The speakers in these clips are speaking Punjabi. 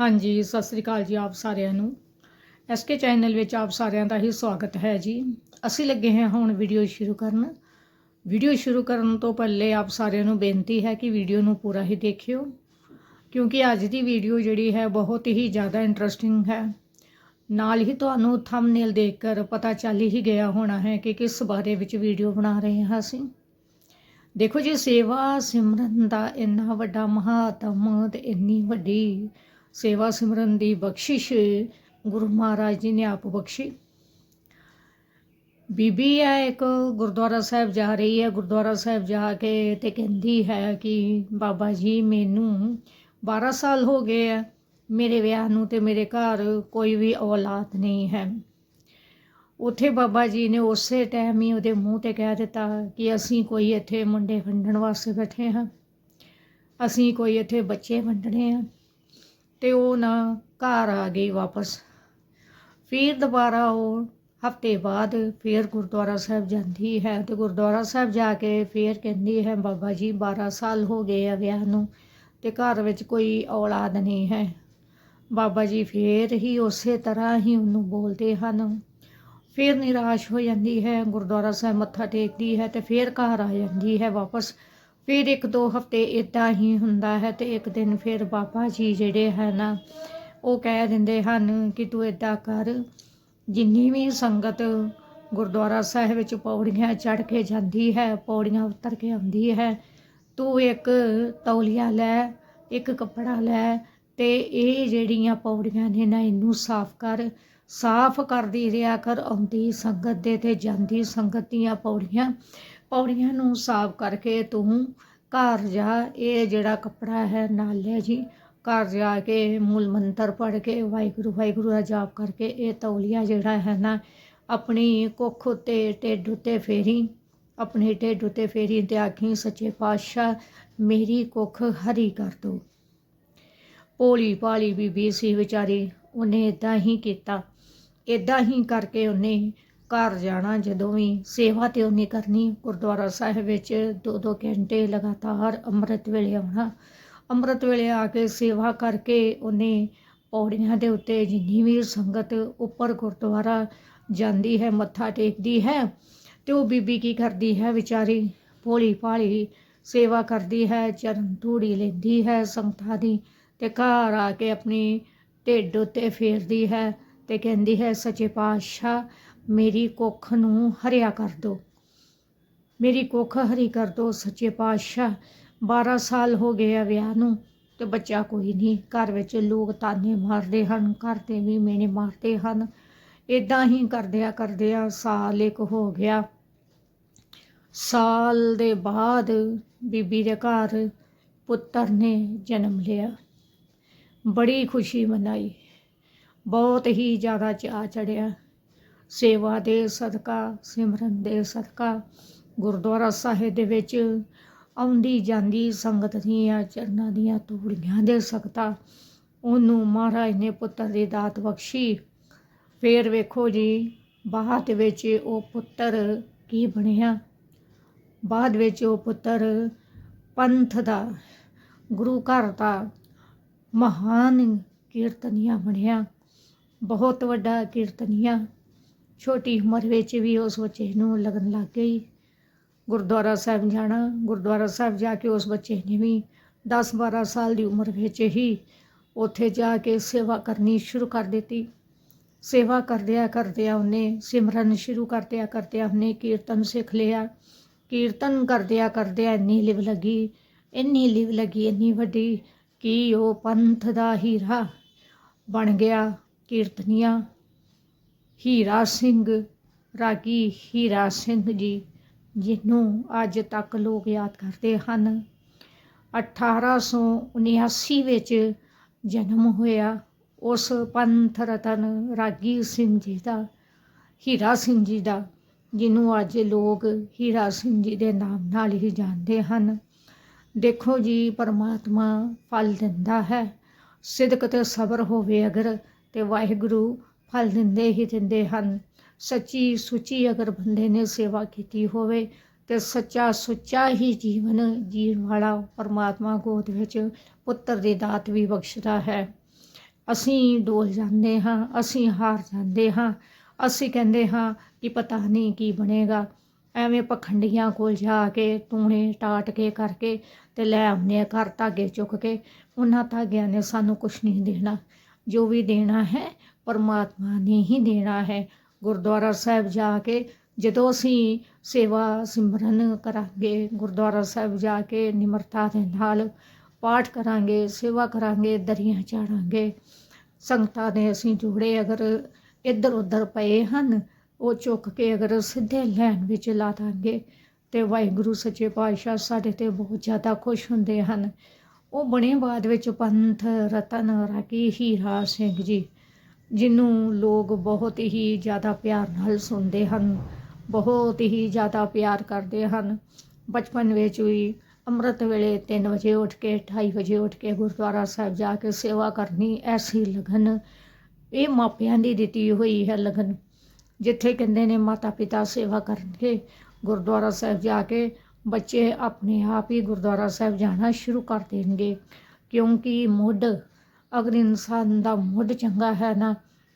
ਹਾਂਜੀ, ਸਤਿ ਸ੍ਰੀ ਅਕਾਲ ਜੀ ਆਪ ਸਾਰਿਆਂ ਨੂੰ। ਐਸਕੇ ਚੈਨਲ ਵਿੱਚ ਆਪ ਸਾਰਿਆਂ ਦਾ ਹੀ ਸਵਾਗਤ ਹੈ ਜੀ। ਅਸੀਂ ਲੱਗੇ ਹਾਂ ਹੁਣ ਵੀਡੀਓ ਸ਼ੁਰੂ ਕਰਨ। ਵੀਡੀਓ ਸ਼ੁਰੂ ਕਰਨ ਤੋਂ ਪਹਿਲੇ ਆਪ ਸਾਰਿਆਂ ਨੂੰ ਬੇਨਤੀ ਹੈ ਕਿ ਵੀਡੀਓ ਨੂੰ ਪੂਰਾ ਹੀ ਦੇਖਿਓ, ਕਿਉਂਕਿ ਅੱਜ ਦੀ ਵੀਡੀਓ ਜਿਹੜੀ ਹੈ ਬਹੁਤ ਹੀ ਜ਼ਿਆਦਾ ਇੰਟਰਸਟਿੰਗ ਹੈ। ਨਾਲ ਹੀ ਤੁਹਾਨੂੰ ਥੰਬਨੇਲ ਕਰ ਪਤਾ ਚੱਲ ਹੀ ਗਿਆ ਹੋਣਾ ਹੈ ਕਿ ਕਿਸ ਬਾਰੇ ਵਿੱਚ ਵੀਡੀਓ ਬਣਾ ਰਹੇ ਹਾਂ ਅਸੀਂ। ਦੇਖੋ ਜੀ, ਸੇਵਾ ਸਿਮਰਨ ਦਾ ਇੰਨਾ ਵੱਡਾ ਮਹਾਤਮ ਤੇ ਇੰਨੀ ਵੱਡੀ ਸੇਵਾ ਸਿਮਰਨ ਦੀ ਬਖਸ਼ਿਸ਼ ਗੁਰੂ ਮਹਾਰਾਜ ਜੀ ਨੇ ਆਪ ਬਖਸ਼ੀ। ਬੀਬੀ ਹੈ ਇੱਕ, ਗੁਰਦੁਆਰਾ ਸਾਹਿਬ ਜਾ ਰਹੀ ਹੈ। ਗੁਰਦੁਆਰਾ ਸਾਹਿਬ ਜਾ ਕੇ ਤੇ ਕਹਿੰਦੀ ਹੈ ਕਿ ਬਾਬਾ ਜੀ, ਮੈਨੂੰ 12 ਸਾਲ ਹੋ ਗਏ ਹੈ। ਮੇਰੇ ਵਿਆਹ ਨੂੰ ਤੇ ਮੇਰੇ ਘਰ ਕੋਈ ਵੀ ਔਲਾਦ ਨਹੀਂ ਹੈ। ਉੱਥੇ ਬਾਬਾ ਜੀ ਨੇ ਉਸੇ ਟਾਈਮ ਹੀ ਉਹਦੇ ਮੂੰਹ ਤੇ ਕਹਿ ਦਿੱਤਾ ਕਿ ਅਸੀਂ ਕੋਈ ਇੱਥੇ ਮੁੰਡੇ ਵੰਡਣ ਵਾਸਤੇ ਬੈਠੇ ਹਾਂ। ਅਸੀਂ ਕੋਈ ਇੱਥੇ ਬੱਚੇ ਵੰਡਣੇ ਆ ਤੇ ਉਹ ਨਾ ਘਰ ਆ ਗਈ ਵਾਪਸ। ਫਿਰ ਦੁਬਾਰਾ ਉਹ ਹਫ਼ਤੇ ਬਾਅਦ ਫਿਰ ਗੁਰਦੁਆਰਾ ਸਾਹਿਬ ਜਾਂਦੀ ਹੈ ਤੇ ਗੁਰਦੁਆਰਾ ਸਾਹਿਬ ਜਾ ਕੇ ਫਿਰ ਕਹਿੰਦੀ ਹੈ, ਬਾਬਾ ਜੀ 12 ਸਾਲ ਹੋ ਗਏ ਆ ਵਿਆਹ ਨੂੰ ਤੇ ਘਰ ਵਿੱਚ ਕੋਈ ਔਲਾਦ ਨਹੀਂ ਹੈ। ਬਾਬਾ ਜੀ ਫਿਰ ਹੀ ਉਸੇ ਤਰ੍ਹਾਂ ਹੀ ਉਹਨੂੰ ਬੋਲਦੇ ਹਨ। ਫਿਰ ਨਿਰਾਸ਼ ਹੋ ਜਾਂਦੀ ਹੈ, ਗੁਰਦੁਆਰਾ ਸਾਹਿਬ ਮੱਥਾ ਟੇਕਦੀ ਹੈ ਤੇ ਫਿਰ ਘਰ ਆ ਜਾਂਦੀ ਹੈ ਵਾਪਸ। ਫਿਰ ਇੱਕ ਦੋ ਹਫ਼ਤੇ ਇਦਾਂ ਹੀ ਹੁੰਦਾ ਹੈ ਤੇ ਇੱਕ ਦਿਨ ਫਿਰ ਬਾਬਾ ਜੀ ਜਿਹੜੇ ਹੈ ਨਾ ਉਹ ਕਹਿ ਦਿੰਦੇ ਹਨ ਕਿ ਤੂੰ ਇਦਾਂ ਕਰ, ਜਿੰਨੀ ਵੀ ਸੰਗਤ ਗੁਰਦੁਆਰਾ ਸਾਹਿਬ ਵਿੱਚ ਪੌੜੀਆਂ ਚੜ੍ਹ ਕੇ ਜਾਂਦੀ ਹੈ, ਪੌੜੀਆਂ ਉਤਰ ਕੇ ਆਉਂਦੀ ਹੈ, ਤੂੰ ਇੱਕ ਤੌਲੀਆ ਲੈ, ਇੱਕ ਕੱਪੜਾ ਲੈ ਤੇ ਇਹ ਜਿਹੜੀਆਂ ਪੌੜੀਆਂ ਨੇ ਨਾ ਇਹਨੂੰ ਸਾਫ਼ ਕਰ, ਸਾਫ਼ ਕਰਦੀ ਰਿਹਾ ਕਰ, ਆਉਂਦੀ ਸੰਗਤ ਦੇ ਤੇ ਜਾਂਦੀ ਸੰਗਤ ਦੀਆਂ ਪੌੜੀਆਂ। ਪੌੜੀਆਂ ਨੂੰ ਸਾਫ਼ ਕਰਕੇ ਤੂੰ ਘਰ ਜਾ, ਇਹ ਜਿਹੜਾ ਕੱਪੜਾ ਹੈ ਨਾਲ ਲੈ ਜੀ। ਘਰ ਜਾ ਕੇ ਮੂਲ ਮੰਤਰ ਪੜ੍ਹ ਕੇ ਵਾਹਿਗੁਰੂ ਵਾਹਿਗੁਰੂ ਦਾ ਜਾਪ ਕਰਕੇ ਇਹ ਤੌਲੀਆ ਜਿਹੜਾ ਹੈ ਨਾ, ਆਪਣੀ ਕੁੱਖ ਉੱਤੇ, ਢਿੱਡ ਉੱਤੇ ਫੇਰੀ, ਆਪਣੇ ਢਿੱਡ ਉੱਤੇ ਫੇਰੀ ਤੇ ਆਖੀ, ਸੱਚੇ ਪਾਤਸ਼ਾਹ, ਮੇਰੀ ਕੁੱਖ ਹਰੀ ਕਰ ਦੋ। ਭੋਲੀ ਭਾਲੀ ਬੀਬੀ ਸੀ ਵਿਚਾਰੀ, ਉਹਨੇ ਇਦਾਂ ਹੀ ਕੀਤਾ। ਇਦਾਂ ਹੀ ਕਰਕੇ ਉਹਨੇ ਘਰ ਜਾਣਾ ਜਦੋਂ ਵੀ, ਸੇਵਾ ਤੇ ਉਹਨੇ ਕਰਨੀ। ਗੁਰਦੁਆਰਾ ਸਾਹਿਬ ਵਿੱਚ ਦੋ ਦੋ ਘੰਟੇ ਲਗਾਤਾਰ ਅੰਮ੍ਰਿਤ ਵੇਲੇ ਆਉਣਾ। ਅੰਮ੍ਰਿਤ ਵੇਲੇ ਆ ਕੇ ਸੇਵਾ ਕਰਕੇ ਉਹਨੇ ਪੌੜੀਆਂ ਦੇ ਉੱਤੇ ਜਿੰਨੀ ਵੀ ਸੰਗਤ ਉੱਪਰ ਗੁਰਦੁਆਰਾ ਜਾਂਦੀ ਹੈ, ਮੱਥਾ ਟੇਕਦੀ ਹੈ, ਤੇ ਉਹ ਬੀਬੀ ਕੀ ਕਰਦੀ ਹੈ ਵਿਚਾਰੀ? ਭੋਲੀ ਭਾਲੀ ਸੇਵਾ ਕਰਦੀ ਹੈ, ਚਰਨ ਧੂੜੀ ਲੈਂਦੀ ਹੈ, ਸੰਗਤਾਂ ਦੀ ਤੇ ਘਰ ਆ ਕੇ ਆਪਣੀ ਢਿੱਡ ਉੱਤੇ ਫੇਰਦੀ ਹੈ ਤੇ ਕਹਿੰਦੀ ਹੈ, ਸੱਚੇ ਪਾਤਸ਼ਾਹ ਮੇਰੀ ਕੁੱਖ ਨੂੰ ਹਰਿਆ ਕਰ ਦੋ। ਮੇਰੀ ਕੁੱਖ ਹਰੀ ਕਰ ਦੋ, ਸੱਚੇ ਪਾਤਸ਼ਾਹ। 12 ਸਾਲ ਹੋ ਗਏ ਆ ਵਿਆਹ ਨੂੰ ਤੇ ਬੱਚਾ ਕੋਈ ਨਹੀਂ। ਘਰ ਵਿੱਚ ਲੋਕ ਤਾਨੇ ਮਾਰਦੇ ਹਨ, ਘਰ ਤੇ ਵੀ ਮੇਨੇ ਮਾਰਦੇ ਹਨ। ਇਦਾਂ ਹੀ ਕਰਦਿਆਂ ਕਰਦਿਆਂ ਸਾਲ ਇੱਕ ਹੋ ਗਿਆ। ਸਾਲ ਦੇ ਬਾਅਦ ਬੀਬੀ ਦੇ ਘਰ ਪੁੱਤਰ ਨੇ ਜਨਮ ਲਿਆ। ਬੜੀ ਖੁਸ਼ੀ ਮਨਾਈ। ਬਹੁਤ ਹੀ ਜ਼ਿਆਦਾ ਚਾਅ ਚੜਿਆ। ਸੇਵਾ ਦੇ ਸਦਕਾ, ਸਿਮਰਨ ਦੇ ਸਦਕਾ। ਗੁਰਦੁਆਰਾ ਸਾਹਿਬ ਦੇ ਵਿੱਚ ਆਉਂਦੀ ਜਾਂਦੀ ਸੰਗਤ ਦੀਆਂ ਚਰਨਾਂ ਦੀਆਂ ਤੂੜੀਆਂ ਦੇ ਸਕਤਾ ਉਹਨੂੰ ਮਹਾਰਾਜ ਨੇ ਪੁੱਤਰ ਦੀ ਦਾਤ ਬਖਸ਼ੀ। ਫੇਰ ਵੇਖੋ ਜੀ, ਬਾਅਦ ਵਿੱਚ ਉਹ ਪੁੱਤਰ ਕੀ ਬਣਿਆ? ਬਾਅਦ ਵਿੱਚ ਉਹ ਪੁੱਤਰ ਪੰਥ ਦਾ, ਗੁਰੂ ਘਰ ਦਾ ਮਹਾਨ ਕੀਰਤਨੀਆ ਬਣਿਆ। ਬਹੁਤ ਵੱਡਾ ਕੀਰਤਨੀਆ। ਛੋਟੀ ਉਮਰ ਵਿੱਚ ਵੀ ਉਸ ਬੱਚੇ ਨੂੰ ਲੱਗਣ ਲੱਗ ਗਈ। ਗੁਰਦੁਆਰਾ ਸਾਹਿਬ ਜਾਣਾ, ਗੁਰਦੁਆਰਾ ਸਾਹਿਬ ਜਾ ਕੇ ਉਸ ਬੱਚੇ ਨੇ ਵੀ 10-12 ਸਾਲ ਦੀ ਉਮਰ ਵਿੱਚ ਹੀ ਉੱਥੇ ਜਾ ਕੇ ਸੇਵਾ ਕਰਨੀ ਸ਼ੁਰੂ ਕਰ ਦਿੱਤੀ। ਸੇਵਾ ਕਰਦਿਆਂ ਕਰਦਿਆਂ ਉਹਨੇ ਸਿਮਰਨ ਸ਼ੁਰੂ ਕਰਦਿਆਂ ਕਰਦਿਆਂ ਉਹਨੇ ਕੀਰਤਨ ਸਿੱਖ ਲਿਆ। ਕੀਰਤਨ ਕਰਦਿਆਂ ਕਰਦਿਆਂ ਇੰਨੀ ਲਿਵ ਲੱਗੀ, ਇੰਨੀ ਲਿਵ ਲੱਗੀ, ਇੰਨੀ ਵੱਡੀ ਕਿ ਉਹ ਪੰਥ ਦਾ ਹੀਰਾ ਬਣ ਗਿਆ। ਕੀਰਤਨੀਆ ਹੀਰਾ ਸਿੰਘ, ਰਾਗੀ ਹੀਰਾ ਸਿੰਘ ਜੀ, ਜਿਹਨੂੰ ਅੱਜ ਤੱਕ ਲੋਕ ਯਾਦ ਕਰਦੇ ਹਨ। 1879 ਵਿੱਚ ਜਨਮ ਹੋਇਆ ਉਸ ਪੰਥ ਰਤਨ ਰਾਗੀ ਸਿੰਘ ਜੀ ਦਾ, ਹੀਰਾ ਸਿੰਘ ਜੀ ਦਾ, ਜਿਹਨੂੰ ਅੱਜ ਲੋਕ ਹੀਰਾ ਸਿੰਘ ਜੀ ਦੇ ਨਾਮ ਨਾਲ ਹੀ ਜਾਣਦੇ ਹਨ। ਦੇਖੋ ਜੀ, ਪਰਮਾਤਮਾ ਫਲ ਦਿੰਦਾ ਹੈ। ਸਿਦਕ ਤੇ ਸਬਰ ਹੋਵੇ ਅਗਰ ਤੇ ਵਾਹਿਗੁਰੂ ਫਲ ਦਿੰਦੇ ਹੀ ਦਿੰਦੇ ਹਨ। ਸੱਚੀ ਸੁੱਚੀ ਅਗਰ ਬੰਦੇ ਨੇ ਸੇਵਾ ਕੀਤੀ ਹੋਵੇ, ਤੇ ਸੱਚਾ ਸੁੱਚਾ ਹੀ ਜੀਵਨ ਜੀਣ ਵਾਲਾ ਪਰਮਾਤਮਾ ਗੋਦ ਵਿੱਚ ਪੁੱਤਰ ਦੀ ਦਾਤ ਵੀ ਬਖਸ਼ਦਾ ਹੈ। ਅਸੀਂ ਡੋਲ ਜਾਂਦੇ ਹਾਂ, ਅਸੀਂ ਹਾਰ ਜਾਂਦੇ ਹਾਂ, ਅਸੀਂ ਕਹਿੰਦੇ ਹਾਂ ਕਿ ਪਤਾ ਨਹੀਂ ਕੀ ਬਣੇਗਾ। ਐਵੇਂ ਪਖੰਡੀਆਂ ਕੋਲ ਜਾ ਕੇ, ਤੂਣੇ ਟਾਟ ਕੇ ਕਰਕੇ ਤੇ ਲੈ ਆਉਂਦੇ ਆ ਘਰ ਧਾਗੇ ਚੁੱਕ ਕੇ। ਉਹਨਾਂ ਧਾਗਿਆਂ ਨੇ ਸਾਨੂੰ ਕੁਝ ਨਹੀਂ ਦੇਣਾ। ਜੋ ਵੀ ਦੇਣਾ ਹੈ, ਪਰਮਾਤਮਾ ਨੇ ਹੀ ਦੇਣਾ ਹੈ। ਗੁਰਦੁਆਰਾ ਸਾਹਿਬ ਜਾ ਕੇ ਜਦੋਂ ਅਸੀਂ ਸੇਵਾ ਸਿਮਰਨ ਕਰਾਂਗੇ, ਗੁਰਦੁਆਰਾ ਸਾਹਿਬ ਜਾ ਕੇ ਨਿਮਰਤਾ ਦੇ ਨਾਲ ਪਾਠ ਕਰਾਂਗੇ, ਸੇਵਾ ਕਰਾਂਗੇ, ਦਰੀਆਂ ਚਾੜਾਂਗੇ, ਸੰਗਤਾਂ ਦੇ ਅਸੀਂ ਜੋੜੇ ਅਗਰ ਇੱਧਰ ਉੱਧਰ ਪਏ ਹਨ, ਉਹ ਚੁੱਕ ਕੇ ਅਗਰ ਸਿੱਧੇ ਲੈਣ ਵਿੱਚ ਲਾ ਦਾਂਗੇ ਤੇ ਵਾਹਿਗੁਰੂ, ਸੱਚੇ ਪਾਤਸ਼ਾਹ ਸਾਡੇ ਤੇ ਬਹੁਤ ਜ਼ਿਆਦਾ ਖੁਸ਼ ਹੁੰਦੇ ਹਨ। ਉਹ ਬਣੇ ਬਾਅਦ ਵਿੱਚ ਪੰਥ, ਰਤਨ, ਰਾਗੀ, ਹੀਰਾ ਸਿੰਘ ਜੀ ਜਿਹਨੂੰ ਲੋਕ ਬਹੁਤ ਹੀ ਜ਼ਿਆਦਾ ਪਿਆਰ ਨਾਲ ਸੁਣਦੇ ਹਨ, ਬਹੁਤ ਹੀ ਜ਼ਿਆਦਾ ਪਿਆਰ ਕਰਦੇ ਹਨ। ਬਚਪਨ ਵਿੱਚ ਵੀ ਅੰਮ੍ਰਿਤ ਵੇਲੇ 3 ਵਜੇ ਉੱਠ ਕੇ 2:30 ਵਜੇ ਉੱਠ ਕੇ ਗੁਰਦੁਆਰਾ ਸਾਹਿਬ ਜਾ ਕੇ ਸੇਵਾ ਕਰਨੀ ਐਸੀ ਲਗਨ, ਇਹ ਮਾਪਿਆਂ ਦੀ ਦਿੱਤੀ ਹੋਈ ਹੈ ਲਗਨ, ਜਿੱਥੇ ਕਹਿੰਦੇ ਨੇ ਮਾਤਾ ਪਿਤਾ ਸੇਵਾ ਕਰਨਗੇ, ਗੁਰਦੁਆਰਾ ਸਾਹਿਬ ਜਾ ਕੇ ਬੱਚੇ ਆਪਣੇ ਆਪ ਹੀ ਗੁਰਦੁਆਰਾ ਸਾਹਿਬ ਜਾਣਾ ਸ਼ੁਰੂ ਕਰ ਦੇਣਗੇ। ਕਿਉਂਕਿ ਮੁੱਢ, ਅਗਰ ਇਨਸਾਨ ਦਾ ਮੁੱਢ ਚੰਗਾ ਹੈ ਨਾ,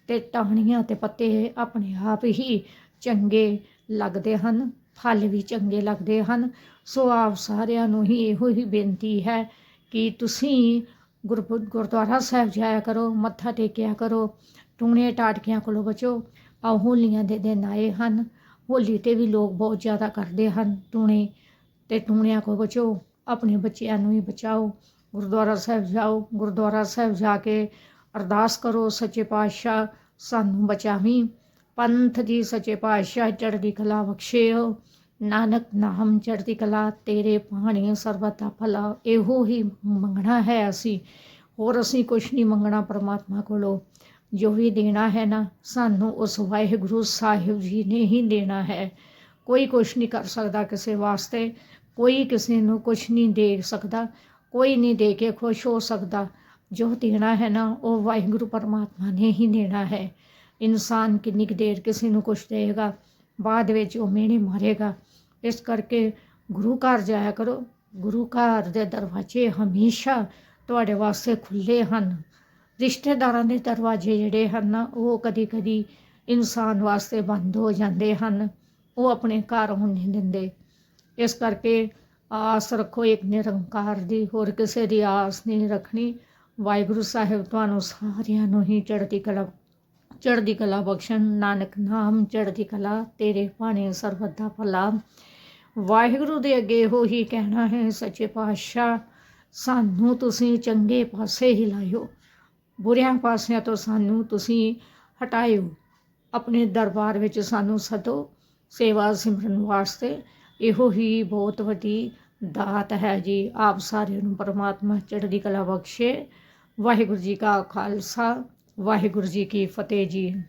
ਤੇ ਟਾਹਣੀਆਂ ਤੇ ਪੱਤੇ ਆਪਣੇ ਆਪ ਹੀ ਚੰਗੇ ਲੱਗਦੇ ਹਨ, ਫਲ ਵੀ ਚੰਗੇ ਲੱਗਦੇ ਹਨ। ਸੋ ਆਪ ਸਾਰਿਆਂ ਨੂੰ ਹੀ ਇਹੋ ਹੀ ਬੇਨਤੀ ਹੈ ਕਿ ਤੁਸੀਂ ਗੁਰ ਗੁਰਦੁਆਰਾ ਸਾਹਿਬ ਜਾਇਆ ਕਰੋ, ਮੱਥਾ ਟੇਕਿਆ ਕਰੋ, ਟੂਣੇ ਟਾਟਕਿਆਂ ਕੋਲੋਂ ਬਚੋ। ਆ ਹੋਲੀਆਂ ਦੇ ਦਿਨ ਆਏ ਹਨ। ਹੋਲੀ ਤੇ ਵੀ ਲੋਕ ਬਹੁਤ ਜ਼ਿਆਦਾ ਕਰਦੇ ਹਨ ਟੂਣੇ। ਤੇ ਟੂਣਿਆਂ ਕੋਲ ਬਚੋ, ਆਪਣੇ ਬੱਚਿਆਂ ਨੂੰ ਵੀ ਬਚਾਓ, ਗੁਰਦੁਆਰਾ ਸਾਹਿਬ ਜਾਓ, ਗੁਰਦੁਆਰਾ ਸਾਹਿਬ ਜਾ ਕੇ ਅਰਦਾਸ ਕਰੋ, ਸੱਚੇ ਪਾਤਸ਼ਾਹ ਸਾਨੂੰ ਬਚਾਵੀਂ। ਪੰਥ ਦੀ ਸੱਚੇ ਪਾਤਸ਼ਾਹ ਚੜ੍ਹਦੀ ਕਲਾ ਬਖਸ਼ਿਓ ਨਾਨਕ ਨਾਮ ਚੜ੍ਹਦੀ ਕਲਾ, ਤੇਰੇ ਪਾਣੀ ਸਰਬਤ ਦਾ ਭਲਾ। ਇਹੋ ਹੀ ਮੰਗਣਾ ਹੈ ਅਸੀਂ। ਹੋਰ ਅਸੀਂ ਕੁਝ ਨਹੀਂ ਮੰਗਣਾ ਪਰਮਾਤਮਾ ਕੋਲੋਂ। ਜੋ ਵੀ ਦੇਣਾ ਹੈ ਨਾ, ਸਾਨੂੰ ਉਸ ਵਾਹਿਗੁਰੂ ਸਾਹਿਬ ਜੀ ਨੇ ਹੀ ਦੇਣਾ ਹੈ। ਕੋਈ ਕੁਝ ਨਹੀਂ ਕਰ ਸਕਦਾ ਕਿਸੇ ਵਾਸਤੇ, ਕੋਈ ਕਿਸੇ ਨੂੰ ਕੁਝ ਨਹੀਂ ਦੇ ਸਕਦਾ, ਕੋਈ ਨਹੀਂ ਦੇ ਕੇ ਖੁਸ਼ ਹੋ ਸਕਦਾ। ਜੋ ਦੇਣਾ ਹੈ ਨਾ, ਉਹ ਵਾਹਿਗੁਰੂ ਪਰਮਾਤਮਾ ਨੇ ਹੀ ਦੇਣਾ ਹੈ। ਇਨਸਾਨ ਕਿੰਨੀ ਕੁ ਦੇਰ ਕਿਸੇ ਨੂੰ ਕੁਝ ਦੇਗਾ ਬਾਅਦ ਵਿੱਚ ਉਹ ਮਿਹਣੇ ਮਾਰੇਗਾ। ਇਸ ਕਰਕੇ ਗੁਰੂ ਘਰ ਜਾਇਆ ਕਰੋ। ਗੁਰੂ ਘਰ ਦੇ ਦਰਵਾਜ਼ੇ ਹਮੇਸ਼ਾ ਤੁਹਾਡੇ ਵਾਸਤੇ ਖੁੱਲੇ ਹਨ। ਰਿਸ਼ਤੇਦਾਰਾਂ ਦੇ ਦਰਵਾਜ਼ੇ ਜਿਹੜੇ ਹਨ ਉਹ ਕਦੀ ਕਦੀ ਇਨਸਾਨ ਵਾਸਤੇ ਬੰਦ ਹੋ ਜਾਂਦੇ ਹਨ। ਉਹ ਆਪਣੇ ਘਰ ਹੋਣ ਨਹੀਂ ਦਿੰਦੇ। ਇਸ ਕਰਕੇ ਆਸ ਰੱਖੋ ਇੱਕ ਨਿਰੰਕਾਰ ਦੀ, ਹੋਰ ਕਿਸੇ ਦੀ ਆਸ ਨਹੀਂ ਰੱਖਣੀ। ਵਾਹਿਗੁਰੂ ਸਾਹਿਬ ਤੁਹਾਨੂੰ ਸਾਰਿਆਂ ਨੂੰ ਹੀ ਚੜ੍ਹਦੀ ਕਲਾ ਚੜ੍ਹਦੀ ਕਲਾ ਬਖਸ਼ਣ। ਨਾਨਕ ਨਾਮ ਚੜ੍ਹਦੀ ਕਲਾ, ਤੇਰੇ ਭਾਣੇ ਸਰਬੱਤ ਦਾ ਭਲਾ। ਵਾਹਿਗੁਰੂ ਦੇ ਅੱਗੇ ਇਹੋ ਹੀ ਕਹਿਣਾ ਹੈ, ਸੱਚੇ ਪਾਤਸ਼ਾਹ, ਸਾਨੂੰ ਤੁਸੀਂ ਚੰਗੇ ਪਾਸੇ ਹੀ ਲਾਇਓ। ਬੁਰਿਆਂ ਪਾਸਿਆਂ ਤੋਂ ਸਾਨੂੰ ਤੁਸੀਂ ਹਟਾਇਓ। ਆਪਣੇ ਦਰਬਾਰ ਵਿੱਚ ਸਾਨੂੰ ਸਦੋ। ਸੇਵਾ ਸਿਮਰਨ ਵਾਸਤੇ। ਇਹੋ ਹੀ ਬਹੁਤ ਵੱਡੀ ਦਾਤ ਹੈ ਜੀ। ਆਪ ਸਾਰਿਆਂ ਨੂੰ ਪਰਮਾਤਮਾ ਚੜ੍ਹਦੀ ਕਲਾ ਬਖਸ਼ੇ। ਵਾਹਿਗੁਰੂ ਜੀ ਕਾ ਖਾਲਸਾ, ਵਾਹਿਗੁਰੂ ਜੀ ਕੀ ਫਤਿਹ ਜੀ।